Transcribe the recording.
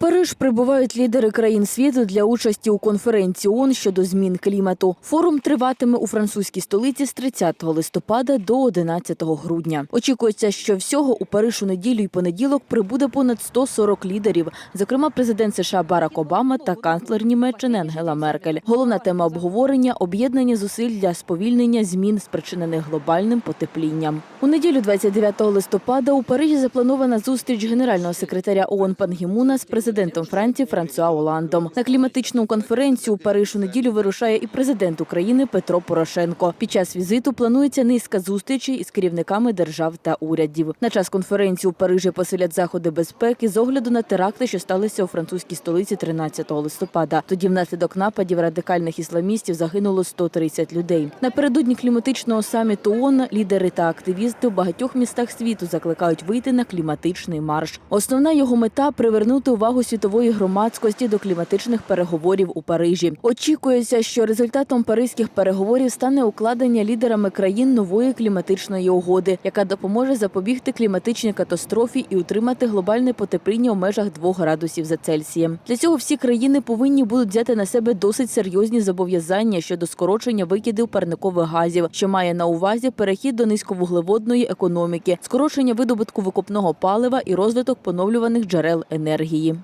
Париж прибувають лідери країн світу для участі у конференції ООН щодо змін клімату. Форум триватиме у французькій столиці з 30 листопада до 11 грудня. Очікується, що всього у Париж у неділю і понеділок прибуде понад 140 лідерів, зокрема президент США Барак Обама та канцлер Німеччини Ангела Меркель. Головна тема обговорення об'єднання зусиль для сповільнення змін, спричинених глобальним потеплінням. У неділю 29 листопада у Парижі запланована зустріч генерального секретаря ООН Пан Гімуна з президентом Франції Франсуа Оландом. На кліматичну конференцію у Париж у неділю вирушає і президент України Петро Порошенко. Під час візиту планується низка зустрічей із керівниками держав та урядів. На час конференції у Парижі посилять заходи безпеки з огляду на теракти, що сталися у французькій столиці 13 листопада. Тоді внаслідок нападів радикальних ісламістів загинуло 130 людей. Напередодні кліматичного саміту ООН лідери та активісти у багатьох містах світу закликають вийти на кліматичний марш. Основна його мета привернути увагу світової громадськості до кліматичних переговорів у Парижі. Очікується, що результатом паризьких переговорів стане укладення лідерами країн нової кліматичної угоди, яка допоможе запобігти кліматичній катастрофі і утримати глобальне потепління у межах 2 градусів за Цельсієм. Для цього всі країни повинні будуть взяти на себе досить серйозні зобов'язання щодо скорочення викидів парникових газів, що має на увазі перехід до низьковуглеводної економіки, скорочення видобутку викопного палива і розвиток поновлюваних джерел енергії.